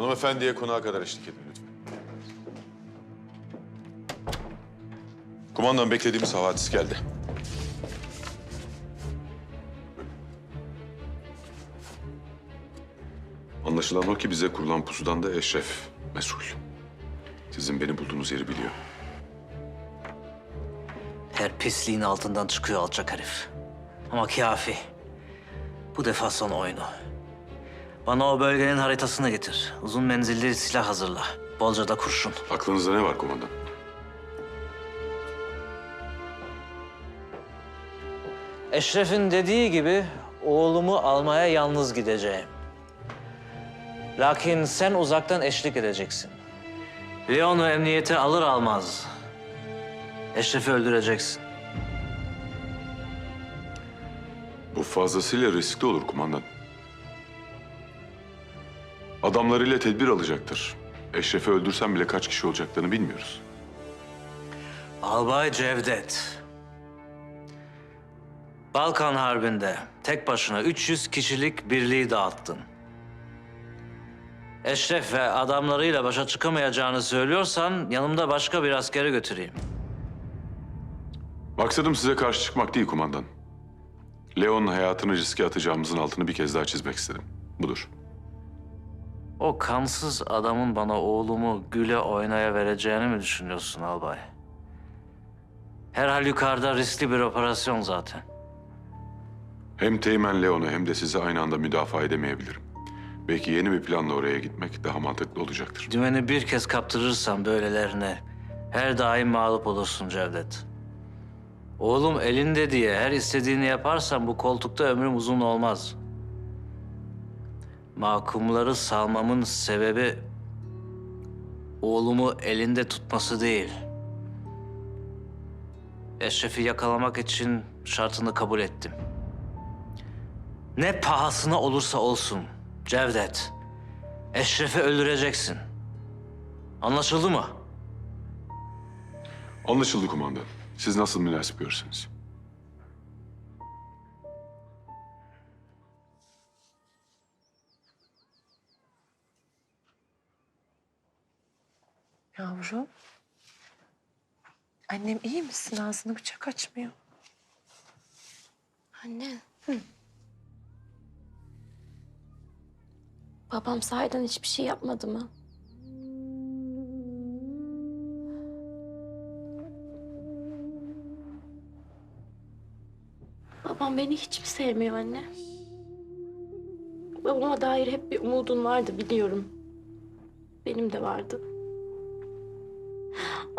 Hanımefendiye konağa kadar eşlik edin lütfen. Kumandan beklediğimiz havadis geldi. Anlaşılan o ki bize kurulan pusudan da Eşref mesul. Sizin beni bulduğunuz yeri biliyor. Her pisliğin altından çıkıyor alçak herif. Ama kafi. Bu defa son oyunu. Bana o bölgenin haritasını getir. Uzun menzilli silah hazırla. Bolca da kurşun. Aklınızda ne var kumandan? Eşref'in dediği gibi oğlumu almaya yalnız gideceğim. Lakin sen uzaktan eşlik edeceksin. Leon'u emniyete alır almaz. Eşref'i öldüreceksin. Bu fazlasıyla riskli olur kumandan. Adamlarıyla tedbir alacaktır. Eşref'i öldürsem bile kaç kişi olacaklarını bilmiyoruz. Albay Cevdet. Balkan Harbi'nde tek başına 300 kişilik birliği dağıttın. Eşref ve adamlarıyla başa çıkamayacağını söylüyorsan yanımda başka bir askeri götüreyim. Maksadım size karşı çıkmak değil kumandan. Leon'un hayatını riske atacağımızın altını bir kez daha çizmek istedim. Budur. O kansız adamın bana oğlumu güle oynaya vereceğini mi düşünüyorsun albay? Herhal yukarıda riskli bir operasyon zaten. Hem Teğmen Leon'u hem de sizi aynı anda müdafaa edemeyebilirim. Belki yeni bir planla oraya gitmek daha mantıklı olacaktır. Dümeni bir kez kaptırırsan böylelerine her daim mağlup olursun Cevdet. Oğlum elinde diye her istediğini yaparsan bu koltukta ömrüm uzun olmaz. Mahkumları salmamın sebebi oğlumu elinde tutması değil. Eşref'i yakalamak için şartını kabul ettim. Ne pahasına olursa olsun Cevdet. Eşref'i öldüreceksin. Anlaşıldı mı? Anlaşıldı kumandan. Siz nasıl münasip görürsünüz. Yavrum. Annem iyi misin? Ağzını bıçak açmıyor. Anne. Babam sahiden hiçbir şey yapmadı mı? Babam beni hiç mi sevmiyor anne? Babama dair hep bir umudun vardı biliyorum. Benim de vardı.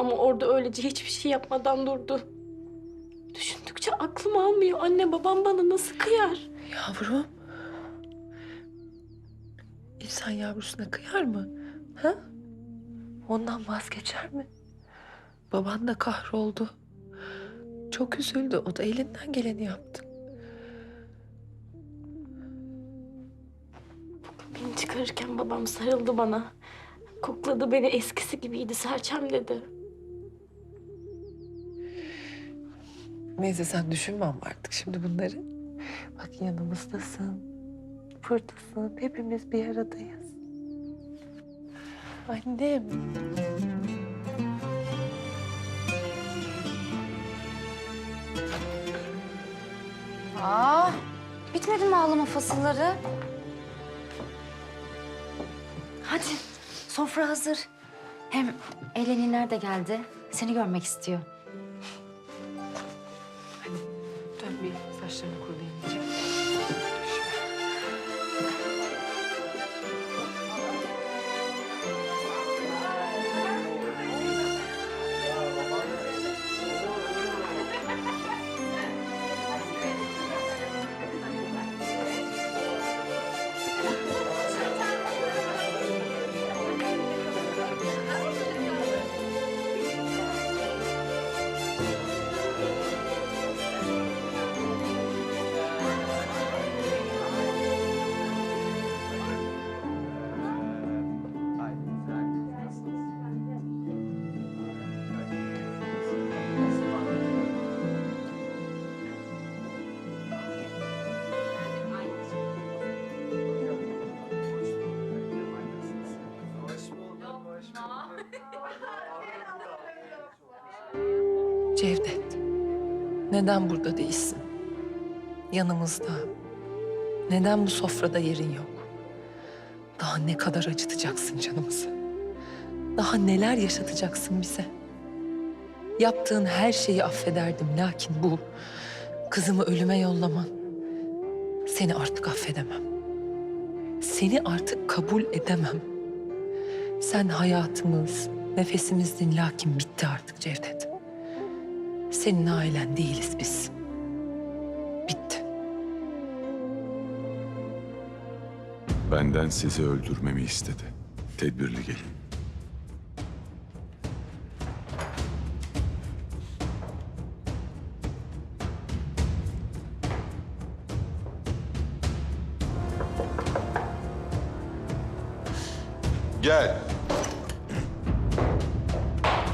Ama orada öylece hiçbir şey yapmadan durdu. Düşündükçe aklım almıyor. Anne babam bana nasıl kıyar? Yavrum. İnsan yavrusuna kıyar mı? Ha? Ondan vazgeçer mi? Baban da kahroldu. Çok üzüldü. O da elinden geleni yaptı. Beni çıkarırken babam sarıldı bana. Kokladı beni eskisi gibiydi serçem dedi. Neyse sen düşünme ama artık şimdi bunları. Bak yanımızdasın. Buradasın. Hepimiz bir aradayız. Annem. Aa, bitmedi mi ağlama fasılları? Hadi, sofra hazır. Hem Eleniler de geldi. Seni görmek istiyor. Bir saçlarını kurulayınca. Cevdet, neden burada değilsin? Yanımızda. Neden bu sofrada yerin yok? Daha ne kadar acıtacaksın canımızı? Daha neler yaşatacaksın bize? Yaptığın her şeyi affederdim lakin bu kızımı ölüme yollaman seni artık affedemem. Seni artık kabul edemem. Sen hayatımız, nefesimizdin lakin bitti artık Cevdet. Senin ailen değiliz biz. Bitti. Benden sizi öldürmemi istedi. Tedbirli gelin. Gel.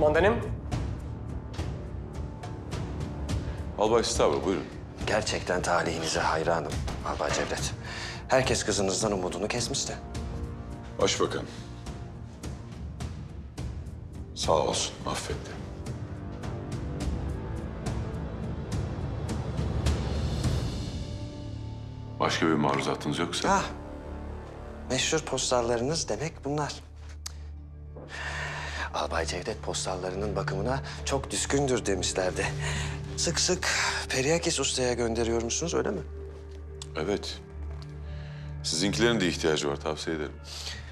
Mandanim, Albay Stavro buyurun. Gerçekten talihinize hayranım Albay Cevdet. Herkes kızınızdan umudunu kesmişti. Başbakan. Sağ olsun affetti. Başka bir maruzatınız yoksa? Ah, meşhur postallarınız demek bunlar. Albay Cevdet postallarının bakımına çok düşkündür demişlerdi. Sık sık Periakis Usta'ya gönderiyormuşsunuz öyle mi? Evet. Sizinkilerin de ihtiyacı var tavsiye ederim.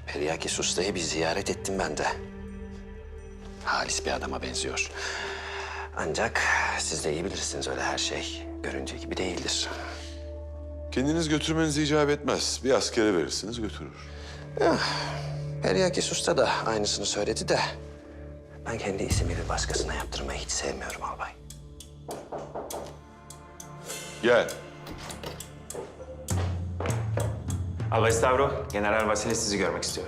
Periakis Usta'yı bir ziyaret ettim ben de. Halis bir adama benziyor. Ancak siz de iyi bilirsiniz öyle her şey göründüğü gibi değildir. Kendiniz götürmeniz icap etmez. Bir askere verirsiniz götürür. Periakis Usta da aynısını söyledi de... ...ben kendi ismimi bir başkasına yaptırmayı hiç sevmiyorum albay. Gel. Albay Stavro, General Vasili sizi görmek istiyor.